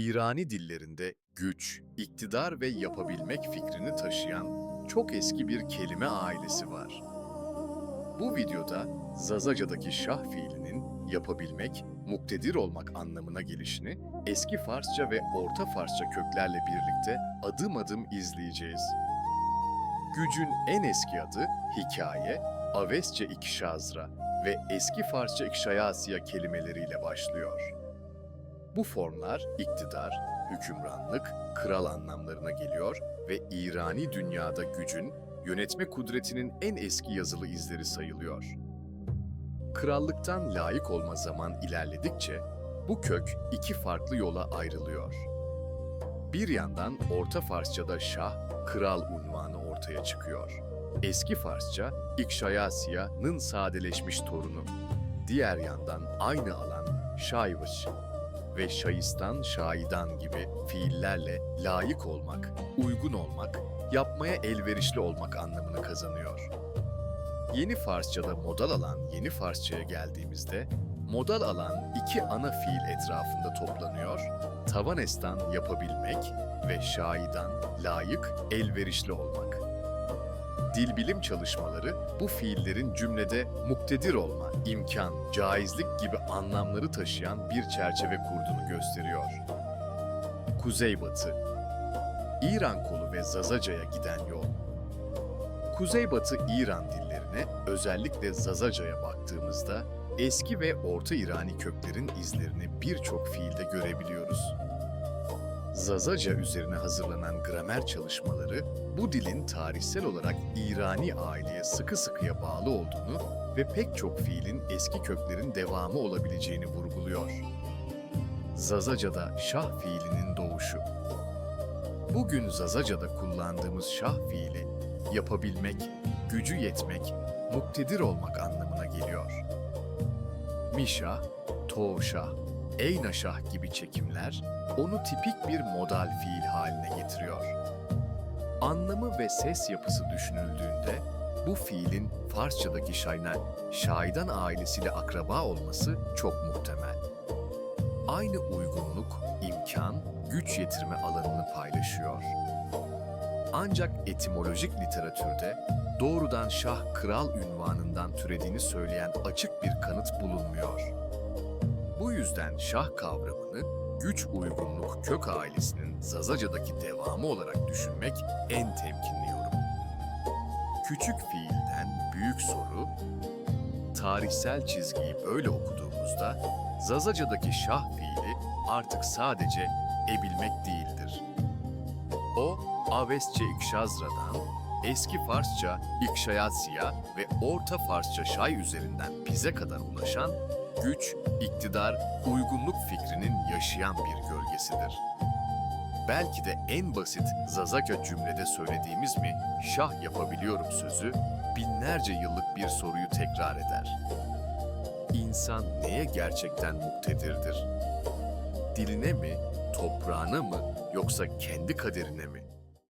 İrani dillerinde güç, iktidar ve yapabilmek fikrini taşıyan çok eski bir kelime ailesi var. Bu videoda Zazaca'daki şah fiilinin yapabilmek, muktedir olmak anlamına gelişini eski Farsça ve Orta Farsça köklerle birlikte adım adım izleyeceğiz. Gücün en eski adı hikaye, Avesçe ikişazra ve eski Farsça ikşayasiya kelimeleriyle başlıyor. Bu formlar iktidar, hükümranlık, kral anlamlarına geliyor ve İrani dünyada gücün, yönetme kudretinin en eski yazılı izleri sayılıyor. Krallıktan layık olma zaman ilerledikçe bu kök iki farklı yola ayrılıyor. Bir yandan Orta Farsça'da şah, kral unvanı ortaya çıkıyor. Eski Farsça, İkşayasiya'nın sadeleşmiş torunu. Diğer yandan aynı alan şayvış ve şayistan, şaidan gibi fiillerle layık olmak, uygun olmak, yapmaya elverişli olmak anlamını kazanıyor. Yeni Farsçada modal alan yeni Farsçaya geldiğimizde, modal alan iki ana fiil etrafında toplanıyor, tavanestan yapabilmek ve şaidan layık, elverişli olmak. Dil bilim çalışmaları bu fiillerin cümlede muktedir olma, imkan, caizlik gibi anlamları taşıyan bir çerçeve kurduğunu gösteriyor. Kuzeybatı İran kolu ve Zazaca'ya giden yol. Kuzeybatı İran dillerine, özellikle Zazaca'ya baktığımızda eski ve Orta İrani köklerin izlerini birçok fiilde görebiliyoruz. Zazaca üzerine hazırlanan gramer çalışmaları bu dilin tarihsel olarak İrani aileye sıkı sıkıya bağlı olduğunu ve pek çok fiilin eski köklerin devamı olabileceğini vurguluyor. Zazaca'da şah fiilinin doğuşu. Bugün Zazaca'da kullandığımız şah fiili yapabilmek, gücü yetmek, muktedir olmak anlamına geliyor. Mişah, Toğuşah, Eynaşah gibi çekimler onu tipik bir modal fiil haline getiriyor. Anlamı ve ses yapısı düşünüldüğünde bu fiilin Farsçadaki şayna, şaidan ailesiyle akraba olması çok muhtemel. Aynı uygunluk, imkan, güç yetirme alanını paylaşıyor. Ancak etimolojik literatürde doğrudan şah kral ünvanından türediğini söyleyen açık bir kanıt bulunmuyor. Bu yüzden şah kavramını güç uygunluk kök ailesinin Zazaca'daki devamı olarak düşünmek en temkinli yorum. Küçük fiilden büyük soru, tarihsel çizgiyi böyle okuduğumuzda Zazaca'daki şah fiili artık sadece ebilmek değildir. O, Avesçe İkşazra'dan, eski Farsça İkşayatsiya ve Orta Farsça Şay üzerinden bize kadar ulaşan güç, iktidar, uygunluk fikrinin yaşayan bir gölgesidir. Belki de en basit Zazaka cümlede söylediğimiz mi şah yapabiliyorum sözü binlerce yıllık bir soruyu tekrar eder. İnsan neye gerçekten muktedirdir? Diline mi, toprağına mı yoksa kendi kaderine mi?